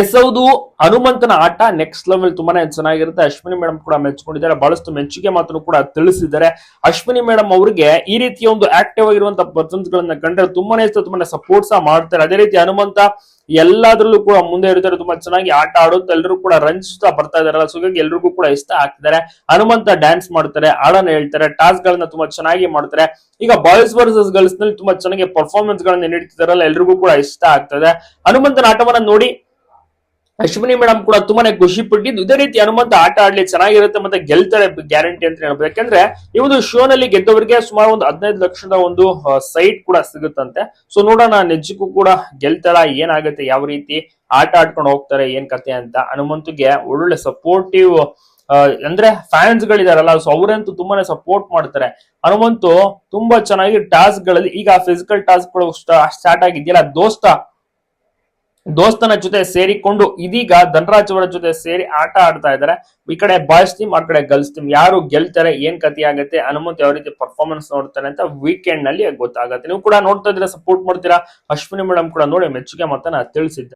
S ಹೌದು ಹನುಮಂತನ ಆಟ ನೆಕ್ಸ್ಟ್ ಲೆವೆಲ್ ತುಂಬಾನೇ ಚೆನ್ನಾಗಿರುತ್ತೆ. ಅಶ್ವಿನಿ ಮೇಡಮ್ ಕೂಡ ಮೆಚ್ಕೊಂಡಿದ್ದಾರೆ. ಬಹಳಷ್ಟು ಮೆಚ್ಚುಗೆ ಮಾತನ್ನು ಕೂಡ ತಿಳಿಸಿದ್ದಾರೆ. ಅಶ್ವಿನಿ ಮೇಡಮ್ ಅವರಿಗೆ ಈ ರೀತಿಯ ಒಂದು ಆಕ್ಟಿವ್ ಆಗಿರುವಂತಹ ಪರ್ಸನ್ಸ್ ಗಳನ್ನ ಕಂಡ್ರೆ ತುಂಬಾನೇ ಇಷ್ಟ, ತುಂಬಾನೇ ಸಪೋರ್ಟ್ ಸಹ ಮಾಡ್ತಾರೆ. ಅದೇ ರೀತಿ ಹನುಮಂತ ಎಲ್ಲಾದ್ರಲ್ಲೂ ಕೂಡ ಮುಂದೆ ಇರ್ತಾರೆ. ತುಂಬಾ ಚೆನ್ನಾಗಿ ಆಟ ಆಡೋದು ಎಲ್ಲರೂ ಕೂಡ ರಂಜಿಸ್ತಾ ಬರ್ತಾ ಇದಾರಲ್ಲ ಸೊ ಎಲ್ರಿಗೂ ಕೂಡ ಇಷ್ಟ ಆಗ್ತಿದ್ದಾರೆ. ಹನುಮಂತ ಡ್ಯಾನ್ಸ್ ಮಾಡ್ತಾರೆ, ಹಾಡನ್ನ ಹೇಳ್ತಾರೆ ಟಾಸ್ಕ್ ಗಳನ್ನ ತುಂಬಾ ಚೆನ್ನಾಗಿ ಮಾಡ್ತಾರೆ. ಈಗ ಬಾಯ್ಸ್ ವರ್ಸಸ್ ಗರ್ಲ್ಸ್ನಲ್ಲಿ ತುಂಬಾ ಚೆನ್ನಾಗಿ ಪರ್ಫಾರ್ಮೆನ್ಸ್ ಗಳನ್ನ ನೀಡ್ತಿದಾರಲ್ಲ ಎಲ್ರಿಗೂ ಕೂಡ ಇಷ್ಟ ಆಗ್ತದೆ. ಹನುಮಂತನ ಆಟವನ್ನ ನೋಡಿ ಅಶ್ವಿನಿ ಮೇಡಮ್ ಕೂಡ ತುಂಬಾನೇ ಖುಷಿ ಪಟ್ಟಿದ್ದು ಇದೇ ರೀತಿ ಹನುಮಂತ ಆಟ ಆಡ್ಲಿ ಚೆನ್ನಾಗಿರುತ್ತೆ ಮತ್ತೆ ಗೆಲ್ತಾರೆ ಗ್ಯಾರಂಟಿ ಅಂತ ಹೇಳ್ಬೋದು. ಯಾಕಂದ್ರೆ ಈ ಒಂದು ಶೋ ನಲ್ಲಿ ಗೆದ್ದವರಿಗೆ ಸುಮಾರು ಒಂದು ಹದಿನೈದು ಲಕ್ಷದ ಒಂದು ಸೈಟ್ ಕೂಡ ಸಿಗುತ್ತಂತೆ. ಸೊ ನೋಡೋಣ, ನಿಜಕ್ಕೂ ಕೂಡ ಗೆಲ್ತಾರ ಏನಾಗುತ್ತೆ, ಯಾವ ರೀತಿ ಆಟ ಆಡ್ಕೊಂಡು ಹೋಗ್ತಾರೆ, ಏನ್ ಕತೆ ಅಂತ. ಹನುಮಂತಗೆ ಒಳ್ಳೊಳ್ಳೆ ಸಪೋರ್ಟಿವ್ ಅಂದ್ರೆ ಫ್ಯಾನ್ಸ್ ಗಳಿದಾರಲ್ಲ ಸೊ ಅವರಂತೂ ತುಂಬಾನೇ ಸಪೋರ್ಟ್ ಮಾಡ್ತಾರೆ. ಹನುಮಂತು ತುಂಬಾ ಚೆನ್ನಾಗಿ ಟಾಸ್ಕ್ಗಳಲ್ಲಿ, ಈಗ ಫಿಸಿಕಲ್ ಟಾಸ್ಕ್ಗಳು ಸ್ಟಾರ್ಟ್ ಆಗಿದೆಯಲ್ಲ, ದೋಸ್ತ ದೋಸ್ತನ ಜೊತೆ ಸೇರಿಕೊಂಡು ಇದೀಗ ಧನರಾಜ್ ಅವರ ಜೊತೆ ಸೇರಿ ಆಟ ಆಡ್ತಾ ಇದ್ದಾರೆ. ಈ ಕಡೆ ಬಾಯ್ಸ್ ಟೀಮ್, ಆ ಕಡೆ ಗರ್ಲ್ಸ್ ಟೀಮ್. ಯಾರು ಗೆಲ್ತಾರೆ, ಏನ್ ಕಥೆ ಆಗುತ್ತೆ, ಹನುಮಂತ್ ಯಾವ ರೀತಿ ಪರ್ಫಾರ್ಮೆನ್ಸ್ ನೋಡ್ತಾರೆ ಅಂತ ವೀಕೆಂಡ್ನಲ್ಲಿ ಗೊತ್ತಾಗುತ್ತೆ. ನೀವು ಕೂಡ ನೋಡ್ತಾ ಇದ್ರೆ ಸಪೋರ್ಟ್ ಮಾಡ್ತೀರಾ? ಅಶ್ವಿನಿ ಮೇಡಮ್ ಕೂಡ ನೋಡಿ ಮೆಚ್ಚುಗೆ ಮಾತನ್ನ ತಿಳಿಸಿದ್ದಾರೆ.